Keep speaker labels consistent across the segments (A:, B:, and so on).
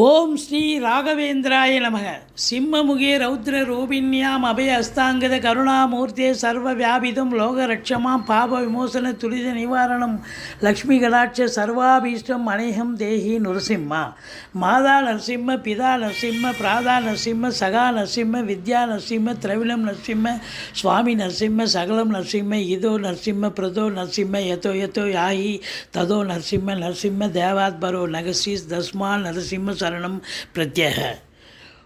A: ஓம் ஸ்ரீ ராகவேந்திராய நமக. சிம்மமுகே ரௌத்ர ரூபின்யாம் அபய அஸ்தாங்கத கருணாமூர்த்தே சர்வ வியாபிதம் லோகரட்சமாம் பாப விமோசன துரித நிவாரணம் லக்ஷ்மி கடாட்ச சர்வாபீஷ்டம் அநேகம் தேகி நுரசிம்மா. மாதா நரசிம்ம பிதா நரசிம்ம பிராதா நரசிம்ம சகா நரசிம்ம வித்யா நரசிம்ம திரவிணம் நரசிம்ம சுவாமி நரசிம்ம சகலம் நரசிம்ம இதோ நரசிம்ம பிரதோ நரசிம்ம எதோ எதோ யாகி ததோ நரசிம்ம நரசிம்ம தேவாத்பரோ நகசீஸ் தஸ்மா நரசிம்ம சரணம் பிரத்யேக.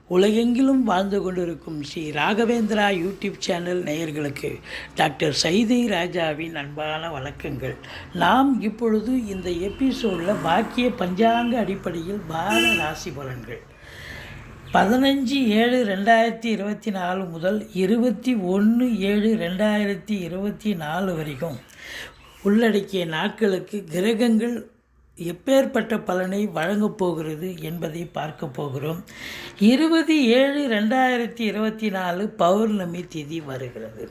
A: உலகெங்கிலும் வாழ்ந்து கொண்டிருக்கும் ஸ்ரீ ராகவேந்திரா யூடியூப் சேனல் நேயர்களுக்கு டாக்டர் சைதை ராஜாவின் அன்பான வணக்கங்கள். நாம் இப்பொழுது இந்த எபிசோடில் பாக்கிய பஞ்சாங்க அடிப்படையில் பார ராசி பலன்கள். பதினஞ்சு ஏழு ரெண்டாயிரத்தி இருபத்தி நாலு முதல் இருபத்தி ஒன்று ஏழு ரெண்டாயிரத்தி இருபத்தி நாலு வரைக்கும் உள்ளடக்கிய நாட்களுக்கு கிரகங்கள் எப்பேற்பட்ட பலனை வழங்கப் போகிறது என்பதை பார்க்க போகிறோம். இருபது ஏழு ரெண்டாயிரத்தி இருபத்தி நாலு பௌர்ணமி திதி வருகிறது.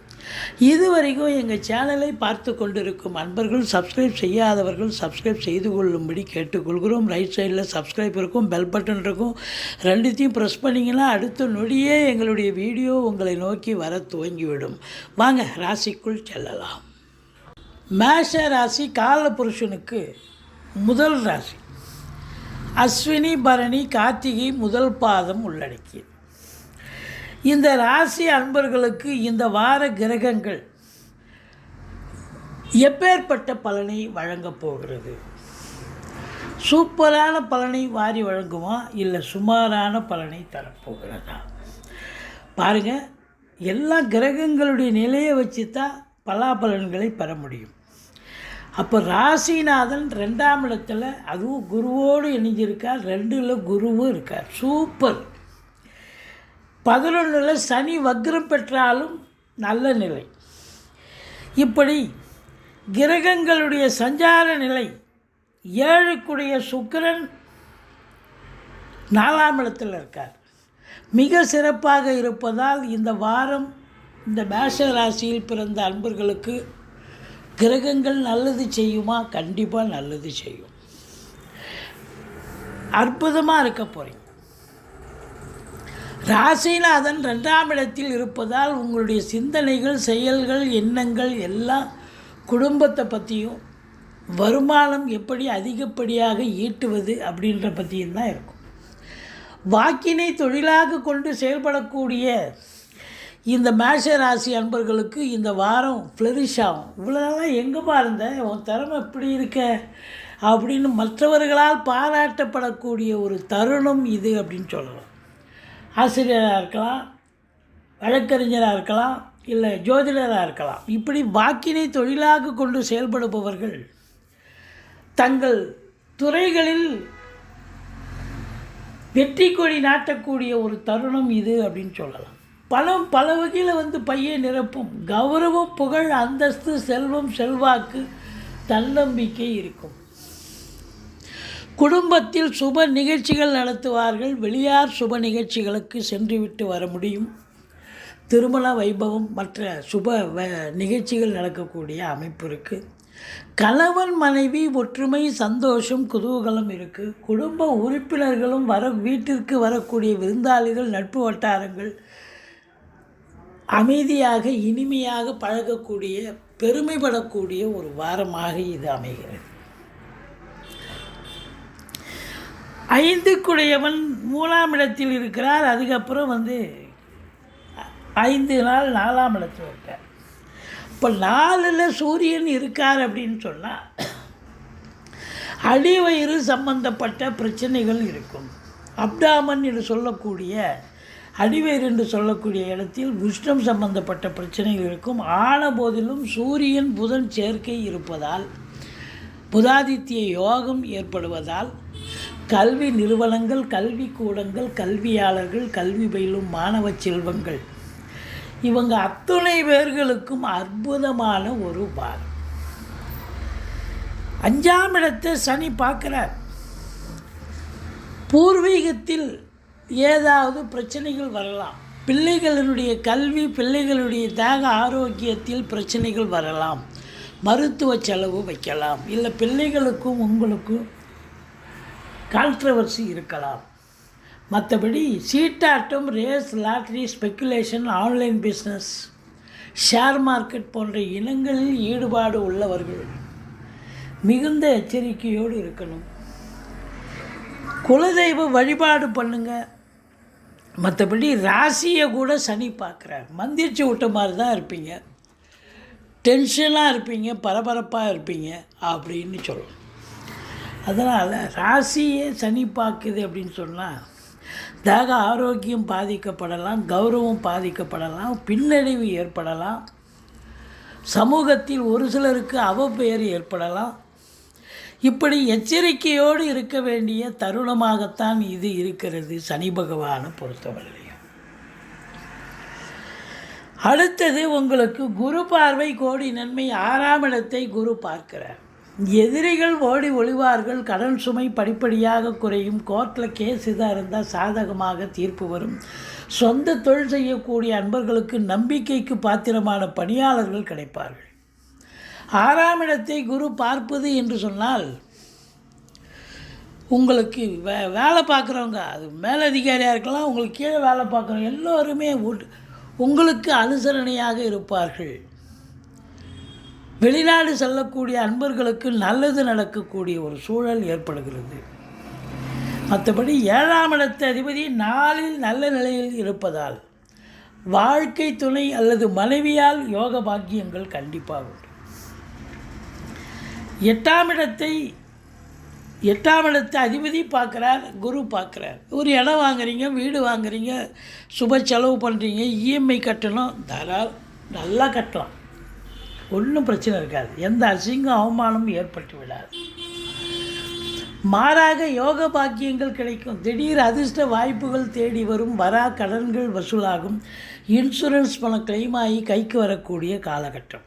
A: இதுவரைக்கும் எங்கள் சேனலை பார்த்து கொண்டிருக்கும் அன்பர்கள் சப்ஸ்கிரைப் செய்யாதவர்கள் சப்ஸ்கிரைப் செய்து கொள்ளும்படி கேட்டுக்கொள்கிறோம். ரைட் சைடில் சப்ஸ்கிரைப் இருக்கும் பெல் பட்டன் இருக்கும். ரெண்டுத்தையும் ப்ரெஸ் பண்ணிங்கன்னா அடுத்த நொடியே எங்களுடைய வீடியோ உங்களை நோக்கி வர துவங்கிவிடும். வாங்க ராசிக்குள் செல்லலாம். மேஷ ராசி கால புருஷனுக்கு முதல் ராசி. அஸ்வினி பரணி கார்த்திகை முதல் பாதம் உள்ளடக்கியது. இந்த ராசி அன்பர்களுக்கு இந்த வார கிரகங்கள் எப்பேற்பட்ட பலனை வழங்கப் போகிறது? சூப்பரான பலனை வாரி வழங்குமா? இல்லை சுமாரான பலனை தரப்போகிறதா? பாருங்கள் எல்லா கிரகங்களுடைய நிலையை வச்சு தான் பலாபலன்களை பெற முடியும். அப்போ ராசிநாதன் ரெண்டாம் இடத்துல அதுவும் குருவோடு இணைஞ்சிருக்கார். ரெண்டில் குருவும் இருக்கார். சூப்பர். பதினொன்றில் சனி வக்ரம் பெற்றாலும் நல்ல நிலை. இப்படி கிரகங்களுடைய சஞ்சார நிலை ஏழுக்குடைய சுக்கிரன் நாலாம் இடத்தில் இருக்கார். மிக சிறப்பாக இருப்பதால் இந்த வாரம் இந்த மேஷ ராசியில் பிறந்த அன்பர்களுக்கு கிரகங்கள் நல்லது செய்யுமா? கண்டிப்பாக நல்லது செய்யும். அற்புதமாக இருக்க போகிறீங்க ராசிநாதன் ரெண்டாம் இடத்தில் இருப்பதால் உங்களுடைய சிந்தனைகள் செயல்கள் எண்ணங்கள் எல்லாம் குடும்பத்தை பற்றியும் வருமானம் எப்படி அதிகப்படியாக ஈட்டுவது அப்படின்ற பற்றியும் தான் இருக்கும். வாக்கினை தொழிலாக கொண்டு செயல்படக்கூடிய இந்த மேஷ ராசி அன்பர்களுக்கு இந்த வாரம் ஃப்ளரிஷ் ஆகும். இவ்வளோலாம் எங்கேப்பா இருந்த? உன் திறமை இப்படி இருக்க? அப்படின்னு மற்றவர்களால் பாராட்டப்படக்கூடிய ஒரு தருணம் இது அப்படின்னு சொல்லலாம். ஆசிரியராக இருக்கலாம் வழக்கறிஞராக இருக்கலாம் இல்லை ஜோதிடராக இருக்கலாம். இப்படி வாக்கினை தொழிலாக கொண்டு செயல்படுபவர்கள் தங்கள் துறைகளில் வெற்றி கொடி நாட்டக்கூடிய ஒரு தருணம் இது அப்படின்னு சொல்லலாம். பணம் பல வகையில் வந்து பையை நிரப்பும். கௌரவம் புகழ் அந்தஸ்து செல்வம் செல்வாக்கு தன்னம்பிக்கை இருக்கும். குடும்பத்தில் சுப நிகழ்ச்சிகள் நடத்துவார்கள். வெளியார் சுப நிகழ்ச்சிகளுக்கு சென்றுவிட்டு வர முடியும். திருமண வைபவம் மற்ற சுப வ நிகழ்ச்சிகள் நடக்கக்கூடிய அமைப்பு இருக்குது கணவன் மனைவி ஒற்றுமை சந்தோஷம் குதூகலம் இருக்குது குடும்ப உறுப்பினர்களும் வர வீட்டிற்கு வரக்கூடிய விருந்தாளிகள் நட்பு வட்டாரங்கள் அமைதியாக இனிமையாக பழகக்கூடிய பெருமைப்படக்கூடிய ஒரு வாரமாக இது அமைகிறது. ஐந்துக்குடையவன் மூணாம் இடத்தில் இருக்கிறார். அதுக்கப்புறம் வந்து ஐந்து நாள் நாலாம் இடத்தில் இருக்கார். இப்போ நாலில் சூரியன் இருக்கார் அப்படின்னு சொன்னால் அடிவயிறு சம்பந்தப்பட்ட பிரச்சனைகள் இருக்கும். அப்டாமன் என்று சொல்லக்கூடிய அடிவேர் என்று சொல்லக்கூடிய இடத்தில் விஷ்ணம் சம்பந்தப்பட்ட பிரச்சனைகள் இருக்கும். ஆன போதிலும் சூரியன் புதன் சேர்க்கை இருப்பதால் புதாதித்ய யோகம் ஏற்படுவதால் கல்வி நிறுவனங்கள் கல்வி கூடங்கள் கல்வியாளர்கள் கல்வி பயிலும் மாணவ செல்வங்கள். இவங்க அத்துணை பேர்களுக்கும் அற்புதமான ஒரு பாரம் அஞ்சாம் இடத்தை சனி பார்க்குறார். பூர்வீகத்தில் ஏதாவது பிரச்சனைகள் வரலாம். பிள்ளைகளினுடைய கல்வி பிள்ளைகளுடைய தேக ஆரோக்கியத்தில் பிரச்சனைகள் வரலாம். மருத்துவ செலவு வைக்கலாம். இல்லை பிள்ளைகளுக்கும் உங்களுக்கும் கான்ட்ரவர்சி இருக்கலாம். மற்றபடி சீட்டாட்டம் race lottery speculation online business share market போன்ற இனங்களில் ஈடுபாடு உள்ளவர்கள் மிகுந்த எச்சரிக்கையோடு இருக்கணும். குலதெய்வ வழிபாடு பண்ணுங்கள் மற்றபடி ராசியை கூட சனி பார்க்குறார். மந்திரிச்சு விட்ட மாதிரி தான் இருப்பீங்க. டென்ஷனாக இருப்பீங்க பரபரப்பாக இருப்பீங்க அப்படின்னு சொல்லணும். அதனால் ராசியே சனி பார்க்குது அப்படின்னு சொன்னால் தாக ஆரோக்கியம் பாதிக்கப்படலாம் கௌரவம் பாதிக்கப்படலாம் பின்னடைவு ஏற்படலாம் சமூகத்தில் ஒரு சிலருக்கு அவப்பெயர் ஏற்படலாம் இப்படி எச்சரிக்கையோடு இருக்க வேண்டிய தருணமாகத்தான் இது இருக்கிறது சனி பகவானை பொறுத்தவரையும் அடுத்தது உங்களுக்கு குரு பார்வை கோடி நன்மை ஆறாம் இடத்தை குரு பார்க்கிறார். எதிரிகள் ஓடி ஒளிவார்கள் கடன் சுமை படிப்படியாக குறையும் கோர்ட்டில் கேஸ் இதாக இருந்தால் சாதகமாக தீர்ப்பு வரும். சொந்த தொழில் செய்யக்கூடிய அன்பர்களுக்கு நம்பிக்கைக்கு பாத்திரமான பணியாளர்கள் கிடைப்பார்கள். ஆறாம் இடத்தை குரு பார்ப்பது என்று சொன்னால் உங்களுக்கு வே வேலை பார்க்குறவங்க அது மேலதிகாரியாக இருக்கலாம் உங்களுக்கு கீழே வேலை பார்க்குறவங்க எல்லோருமே உங்களுக்கு அனுசரணையாக இருப்பார்கள். வெளிநாடு செல்லக்கூடிய அன்பர்களுக்கு நல்லது நடக்கக்கூடிய ஒரு சூழல் ஏற்படுகிறது. மற்றபடி ஏழாம் இடத்த அதிபதி நாளில் நல்ல நிலையில் இருப்பதால் வாழ்க்கை துணை அல்லது மனைவியால் யோக பாக்கியங்கள் கண்டிப்பாக உண்டு எட்டாம் இடத்தை எட்டாம் இடத்தை அதிபதி பார்க்குறார் குரு பார்க்குறார். ஒரு இடம் வாங்குறீங்க வீடு வாங்குறீங்க சுப செலவு பண்ணுறீங்க இஎம்ஐ கட்டணும் தரா நல்லா கட்டலாம். ஒன்றும் பிரச்சனை இருக்காது. எந்த அசிங்கம் அவமானமும் ஏற்பட்டு விடாது. மாறாக யோக பாக்கியங்கள் கிடைக்கும். திடீர் அதிர்ஷ்ட வாய்ப்புகள் தேடி வரும் வரா கடன்கள் வசூலாகும். இன்சூரன்ஸ் பணம் claim ஆகி கைக்கு வரக்கூடிய காலகட்டம்.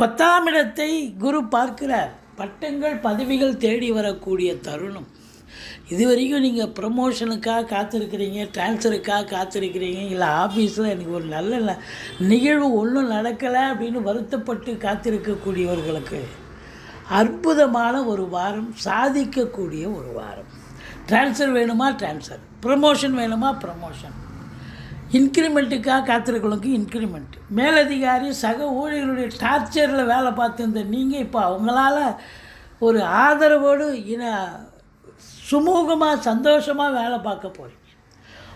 A: பத்தாம் இடத்தை குரு பார்க்கிறார். பட்டங்கள் பதவிகள் தேடி வரக்கூடிய தருணம். இதுவரைக்கும் நீங்கள் ப்ரமோஷனுக்காக காத்திருக்கிறீங்க ட்ரான்ஸ்ஃபருக்காக காத்திருக்கிறீங்க இல்லை ஆஃபீஸில் எனக்கு ஒரு நல்ல நிகழ்வு ஒன்றும் நடக்கலை அப்படின்னு வருத்தப்பட்டு காத்திருக்கக்கூடியவர்களுக்கு அற்புதமான ஒரு வாரம் சாதிக்கக்கூடிய ஒரு வாரம். ட்ரான்ஸ்ஃபர் வேணுமா? ட்ரான்ஸ்ஃபர் ப்ரமோஷன் வேணுமா? ப்ரமோஷன் இன்க்ரிமெண்ட்டுக்காக காத்திருக்கிறவங்களுக்கு இன்க்ரிமெண்ட் மேலதிகாரி சக ஊழியர்களுடைய டார்ச்சரில் வேலை பார்த்துருந்த நீங்கள் இப்போ அவங்களால ஒரு ஆதரவோடு இன சுமூகமாக சந்தோஷமாக வேலை பார்க்க போகிறீங்க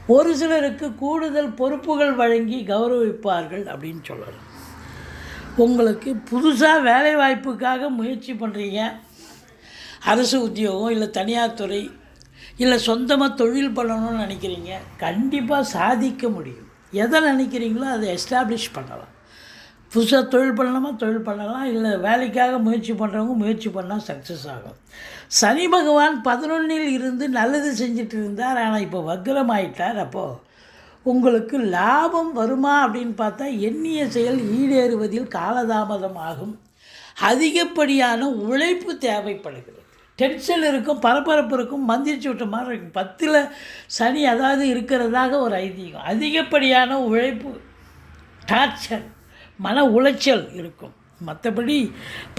A: ஒரு சிலருக்கு கூடுதல் பொறுப்புகள் வழங்கி கௌரவிப்பார்கள் அப்படின்னு சொல்லலாம். உங்களுக்கு புதுசாக வேலை வாய்ப்புக்காக முயற்சி பண்ணுறீங்க அரசு உத்தியோகம் இல்லை தனியார் துறை இல்லை சொந்தமாக தொழில் பண்ணணும்னு நினைக்கிறீங்க கண்டிப்பாக சாதிக்க முடியும். எதை நினைக்கிறீங்களோ அதை எஸ்டாப்ளிஷ் பண்ணலாம். புதுசாக தொழில் பண்ணலாமா? தொழில் பண்ணலாம். இல்லை வேலைக்காக முயற்சி பண்ணுறவங்க முயற்சி பண்ணால் சக்ஸஸ் ஆகும். சனி பகவான் பதினொன்றில் இருந்து நல்லது செஞ்சுட்டு இருந்தார். ஆனால் இப்போ வக்ரமாயிட்டார் அப்போது உங்களுக்கு லாபம் வருமா அப்படின்னு பார்த்தா எண்ணிய செயல் ஈடேறுவதில் காலதாமதம் ஆகும். அதிகப்படியான உழைப்பு தேவைப்படுகிறது. டென்ஷன் இருக்கும் பரபரப்பு இருக்கும் மந்திரிச்சு விட்ட மாதிரி இருக்கும். பத்தில் சனி அதாவது இருக்கிறதாக ஒரு ஐதீகம். அதிகப்படியான உழைப்பு டார்ச்சர் மன உளைச்சல் இருக்கும். மற்றபடி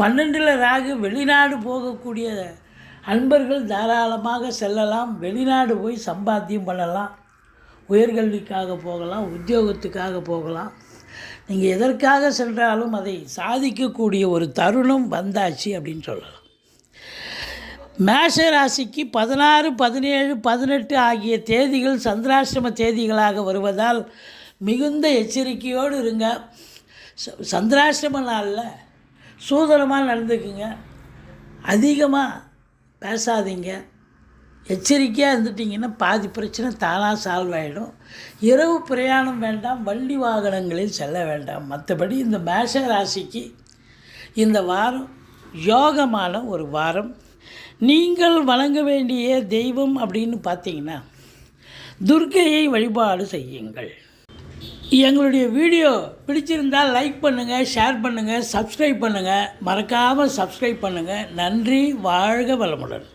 A: பன்னெண்டில் ராகு வெளிநாடு போகக்கூடிய அன்பர்கள் தாராளமாக செல்லலாம். வெளிநாடு போய் சம்பாத்தியம் பண்ணலாம். உயர்கல்விக்காக போகலாம் உத்தியோகத்துக்காக போகலாம். நீங்கள் எதற்காக சென்றாலும் அதை சாதிக்கக்கூடிய ஒரு தருணம் வந்தாச்சு அப்படின்னு சொல்லலாம். மேஷ ராசிக்கு பதினாறு பதினேழு பதினெட்டு ஆகிய தேதிகள் சந்திராசிரம தேதிகளாக வருவதால் மிகுந்த எச்சரிக்கையோடு இருங்க. ச- நாளில் சூதனமாக நடந்துக்குங்க. அதிகமாக பேசாதீங்க. எச்சரிக்கையாக இருந்துட்டிங்கன்னா பாதி பிரச்சனை தானாக சால்வ் ஆகிடும் இரவு பிரயாணம் வேண்டாம் வண்டி வாகனங்களில் செல்ல வேண்டாம். மற்றபடி இந்த மேஷ ராசிக்கு இந்த வாரம் யோகமான ஒரு வாரம். நீங்கள் வணங்க வேண்டிய தெய்வம் அப்படின்னு பார்த்தீங்கன்னா துர்க்கையை வழிபாடு செய்யுங்கள். எங்களுடைய வீடியோ பிடிச்சிருந்தால் லைக் பண்ணுங்கள் ஷேர் பண்ணுங்கள் சப்ஸ்கிரைப் பண்ணுங்கள் மறக்காமல் சப்ஸ்கிரைப் பண்ணுங்கள் நன்றி வாழ்க வளமுடன்.